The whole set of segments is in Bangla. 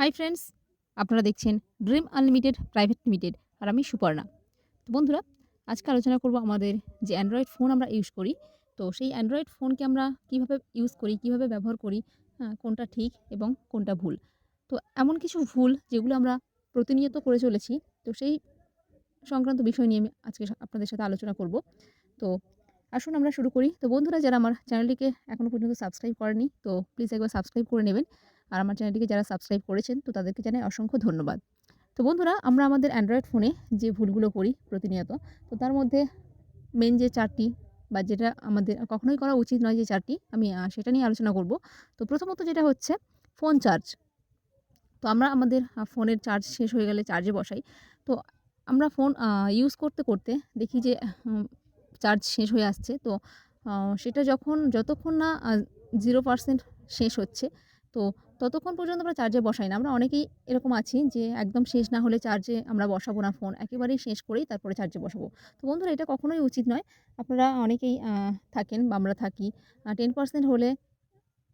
হাই ফ্রেন্ডস, আপনারা দেখছেন ড্রিম আনলিমিটেড, প্রাইভেট লিমিটেড আর আমি সুপর্ণা। তো বন্ধুরা, আজকে আলোচনা করব আমাদের যে অ্যান্ড্রয়েড ফোন আমরা ইউজ করি, তো সেই অ্যান্ড্রয়েড ফোনকে আমরা কীভাবে ইউজ করি, কীভাবে ব্যবহার করি কোনটা ঠিক এবং কোনটা ভুল। তো এমন কিছু ভুল যেগুলো আমরা প্রতিনিয়ত করে চলেছি, তো সেই সংক্রান্ত বিষয় নিয়ে আমি আজকে আপনাদের সাথে আলোচনা করব। তো আসুন আমরা শুরু করি। তো বন্ধুরা, যারা আমার চ্যানেলটিকে এখনও পর্যন্ত সাবস্ক্রাইব করেনি তো প্লিজ একবার সাবস্ক্রাইব করে নেবেন। আর আমার চ্যানেলটিকে যারা সাবস্ক্রাইব করেছেন, তো তাদেরকে জানাই অসংখ্য ধন্যবাদ। তো বন্ধুরা, আমরা আমাদের অ্যান্ড্রয়েড ফোনে যে ভুলগুলো করি প্রতিনিয়ত, তো তার মধ্যে মেন যে চারটি বা যেটা আমাদের, কখনোই করা উচিত নয় যে চারটি, আমি সেটা নিয়ে আলোচনা করব। তো প্রথমত যেটা হচ্ছে ফোন চার্জ তো আমরা আমাদের ফোনের চার্জ শেষ হয়ে গেলে চার্জে বসাই। তো আমরা ফোন ইউজ করতে করতে দেখি যে চার্জ শেষ হয়ে আসছে। তো সেটা যখন, যতক্ষণ না জিরো পার্সেন্ট শেষ হচ্ছে, তো ততক্ষণ পর্যন্ত আমরা চার্জে বসাই না। আমরা অনেকেই এরকম আছি যে একদম শেষ না হলে চার্জে আমরা বসাবো না ফোন একেবারেই শেষ করেই তারপরে চার্জে বসাবো। তো বন্ধুরা, এটা কখনোই উচিত নয়। আপনারা অনেকেই থাকেন বা আমরা থাকি টেন পার্সেন্ট হলে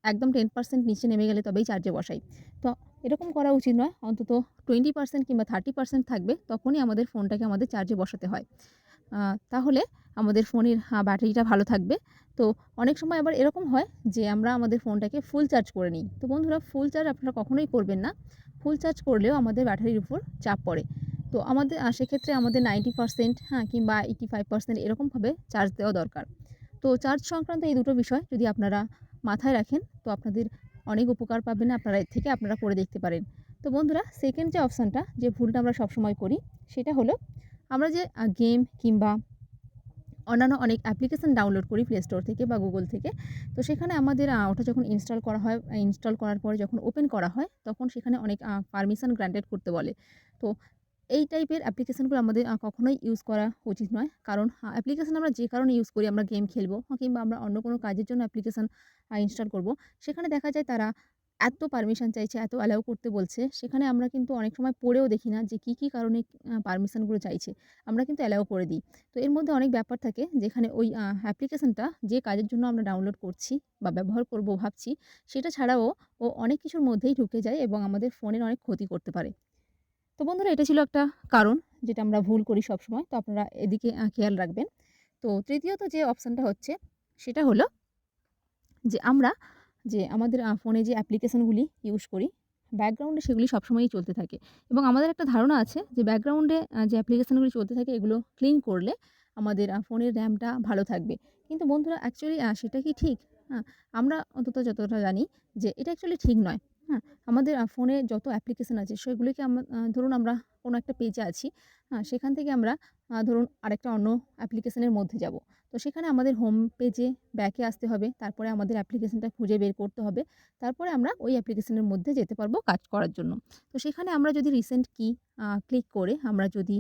একদম টেন পার্সেন্ট নিচে নেমে গেলে তবেই চার্জে বসাই। তো এরকম করা উচিত নয়। অন্তত টোয়েন্টি পার্সেন্ট কিংবা থার্টি পার্সেন্ট থাকবে, তখনই আমাদের ফোনটাকে আমাদের চার্জে বসাতে হয়। তাহলে আমাদের ফোনের ব্যাটারিটা ভালো থাকবে। তো অনেক সময় আবার এরকম হয় যে আমরা আমাদের ফোনটাকে ফুল চার্জ করে নিই। তো বন্ধুরা ফুল চার্জ আপনারা কখনোই করবেন না। ফুল চার্জ করলেও আমাদের ব্যাটারির উপর চাপ পড়ে। তো আমাদের সেক্ষেত্রে আমাদের নাইনটি পার্সেন্ট হ্যাঁ কিংবা এইটি ফাইভ পার্সেন্ট এরকমভাবে চার্জ দেওয়া দরকার। তো চার্জ সংক্রান্ত এই দুটো বিষয় যদি আপনারা মাথায় রাখেন, তো আপনাদের অনেক উপকার পাবেন, আপনারা এর থেকে আপনারা করে দেখতে পারেন। তো বন্ধুরা সেকেন্ড যে অপশানটা যে ভুলটা আমরা সবসময় করি, সেটা হলো আমরা যে গেম কিংবা অন্যান্য অনেক অ্যাপ্লিকেশান ডাউনলোড করি প্লে স্টোর থেকে বা গুগল থেকে, তো সেখানে আমাদের ওটা যখন ইনস্টল করা হয় ইনস্টল করার পরে যখন ওপেন করা হয়, তখন সেখানে অনেক পারমিশন গ্রান্টেড করতে বলে। তো এই টাইপের অ্যাপ্লিকেশানগুলো আমাদের কখনোই ইউজ করা উচিত নয়। কারণ অ্যাপ্লিকেশান আমরা যে কারণে ইউজ করি, আমরা গেম খেলব, কিংবা আমরা অন্য কোনো কাজের জন্য অ্যাপ্লিকেশান ইনস্টল করব, সেখানে দেখা যায় তারা এত পারমিশন চাইছে, এত অ্যালাউ করতে বলছে, সেখানে আমরা কিন্তু অনেক সময় পড়েও দেখি না যে কী কী কারণে পারমিশনগুলো চাইছে। আমরা কিন্তু অ্যালাউ করে দিই। তো এর মধ্যে অনেক ব্যাপার থাকে যেখানে ওই অ্যাপ্লিকেশনটা যে কাজের জন্য আমরা ডাউনলোড করছি বা ব্যবহার করব ভাবছি, সেটা ছাড়াও ও অনেক কিছুর মধ্যেই ঢুকে যায় এবং আমাদের ফোনের অনেক ক্ষতি করতে পারে। তো বন্ধুরা, এটা ছিল একটা কারণ যেটা আমরা ভুল করি সবসময়, তো আপনারা এদিকে খেয়াল রাখবেন। তো তৃতীয়ত যে অপশানটা হচ্ছে, সেটা হলো যে আমরা যে আমাদের ফোনে যে অ্যাপ্লিকেশানগুলি ইউজ করি ব্যাকগ্রাউন্ডে সেগুলি সবসময়ই চলতে থাকে। এবং আমাদের একটা ধারণা আছে যে ব্যাকগ্রাউন্ডে যে অ্যাপ্লিকেশানগুলি চলতে থাকে, এগুলো ক্লিন করলে আমাদের ফোনের র্যামটা ভালো থাকবে। কিন্তু বন্ধুরা অ্যাকচুয়ালি সেটা কি ঠিক? হ্যাঁ আমরা অন্তত যতটা জানি যে এটা অ্যাকচুয়ালি ঠিক নয়। হ্যাঁ আমাদের ফোনে যত অ্যাপ্লিকেশান আছে, সেগুলিকে আমরা ধরুন আমরা কোনো একটা পেজে আছি হ্যাঁ সেখান থেকে আমরা ধরুন আরেকটা অন্য অ্যাপ্লিকেশানের মধ্যে যাব। তো সেখানে আমাদের হোম পেজে ব্যাকে আসতে হবে, তারপরে আমাদের অ্যাপ্লিকেশনটা খুঁজে বের করতে হবে, তারপরে আমরা ওই অ্যাপ্লিকেশনের মধ্যে যেতে পারব কাজ করার জন্য। তো সেখানে আমরা যদি রিসেন্ট কি ক্লিক করে আমরা যদি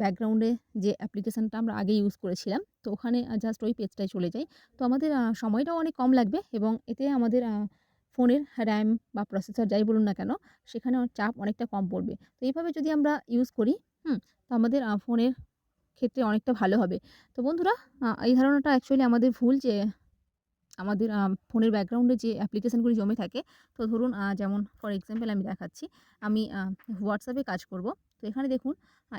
ব্যাকগ্রাউন্ডে যে অ্যাপ্লিকেশনটা আমরা আগে ইউজ করেছিলাম, তো ওখানে জাস্ট ওই পেজটায় চলে যাই। তো আমাদের সময়টাও অনেক কম লাগবে এবং এতে আমাদের ফোনের র্যাম বা প্রসেসর যাই বলুন না কেন সেখানে চাপ অনেকটা কম পড়বে। তো এইভাবে যদি আমরা ইউজ করি, হুম, তো আমাদের ফোনের ক্ষেত্রে অনেকটা ভালো হবে। তো বন্ধুরা এই ধারণাটা অ্যাকচুয়ালি আমাদের ভুল যে আমাদের ফোনের ব্যাকগ্রাউন্ডে যে অ্যাপ্লিকেশনগুলি জমে থাকে, তো ধরুন যেমন ফর এক্সাম্পল আমি দেখাচ্ছি, আমি হোয়াটসঅ্যাপে কাজ করব। তো এখানে দেখুন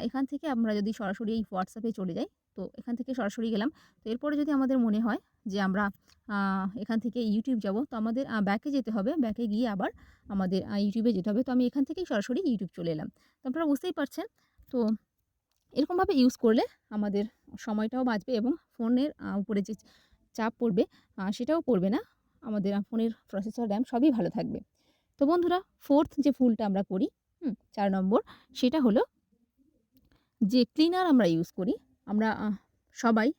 এখান থেকে আমরা যদি সরাসরি এই হোয়াটসঅ্যাপে চলে যাই, তো এখান থেকে সরাসরি গেলাম। তো এরপরে যদি আমাদের মনে হয় যে আমরা এখান থেকে ইউটিউব যাব, তো আমাদের ব্যাকে যেতে হবে ব্যাকে গিয়ে আবার আমাদের ইউটিউবে যেতে হবে। তো আমি এখান থেকেই সরাসরি ইউটিউব চলে এলাম। তো আপনারা বুঝতেই পারছেন, তো এরকমভাবে ইউজ করলে আমাদের সময়টাও বাঁচবে এবং ফোনের উপরে যে চাপ পড়বে সেটাও পড়বে না। আমাদের ফোনের প্রসেসর, র্যাম সবই ভালো থাকবে। তো বন্ধুরা ফোর্থ যে ফুলটা আমরা করি, হুম? ৪ নম্বর সেটা হলো যে ক্লিনার আমরা ইউজ করি। আমরা সবাই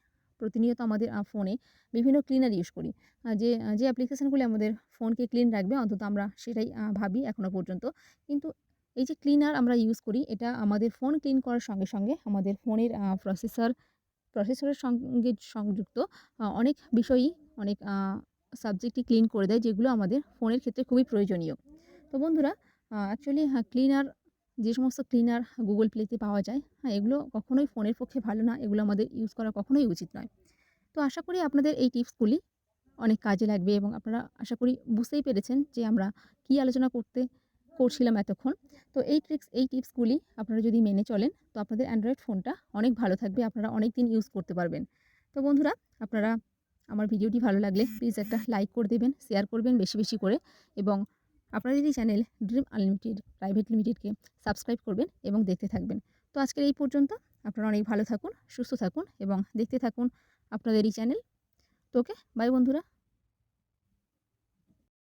প্রতিনিয়ত আমাদের ফোনে বিভিন্ন ক্লিনার ইউজ করি। যে যে অ্যাপ্লিকেশানগুলি আমাদের ফোনকে ক্লিন রাখবে অন্তত আমরা সেটাই ভাবি এখনও পর্যন্ত। কিন্তু এই যে ক্লিনার আমরা ইউজ করি এটা আমাদের ফোন ক্লিন করার সঙ্গে, সঙ্গে আমাদের ফোনের প্রসেসর প্রসেসরের সঙ্গে সংযুক্ত অনেক বিষয়ই অনেক সাবজেক্টই ক্লিন করে দেয় যেগুলো আমাদের ফোনের ক্ষেত্রে খুবই প্রয়োজনীয়। তো বন্ধুরা অ্যাকচুয়ালি ক্লিনার যে সমস্ত ক্লিনার গুগল প্লেতে পাওয়া যায়, হ্যাঁ, এগুলো কখনোই ফোনের পক্ষে ভালো না। এগুলো আমাদের ইউজ করা কখনোই উচিত নয়। তো আশা করি আপনাদের এই টিপসগুলি অনেক কাজে লাগবে এবং আপনারা আশা করি বুঝতেই পেরেছেন যে আমরা কী আলোচনা করতে করছিলাম এতক্ষণ তো এই ট্রিক্স এই টিপসগুলি আপনারা যদি মেনে চলেন, তো আপনাদের অ্যান্ড্রয়েড ফোনটা অনেক ভালো থাকবে, আপনারা অনেক দিন ইউজ করতে পারবেন। তো বন্ধুরা, আপনারা আমার ভিডিওটি ভালো লাগলে প্লিজ একটা লাইক করে দেবেন শেয়ার করবেন বেশি বেশি করে এবং আপনাদের এই চ্যানেল ড্রিম আনলিমিটেড প্রাইভেট লিমিটেডকে সাবস্ক্রাইব করবেন এবং দেখতে থাকবেন। তো আজকের এই পর্যন্ত, আপনারা অনেক ভালো থাকুন, সুস্থ থাকুন এবং দেখতে থাকুন আপনাদের এই চ্যানেল তো ওকে বাই বন্ধুরা।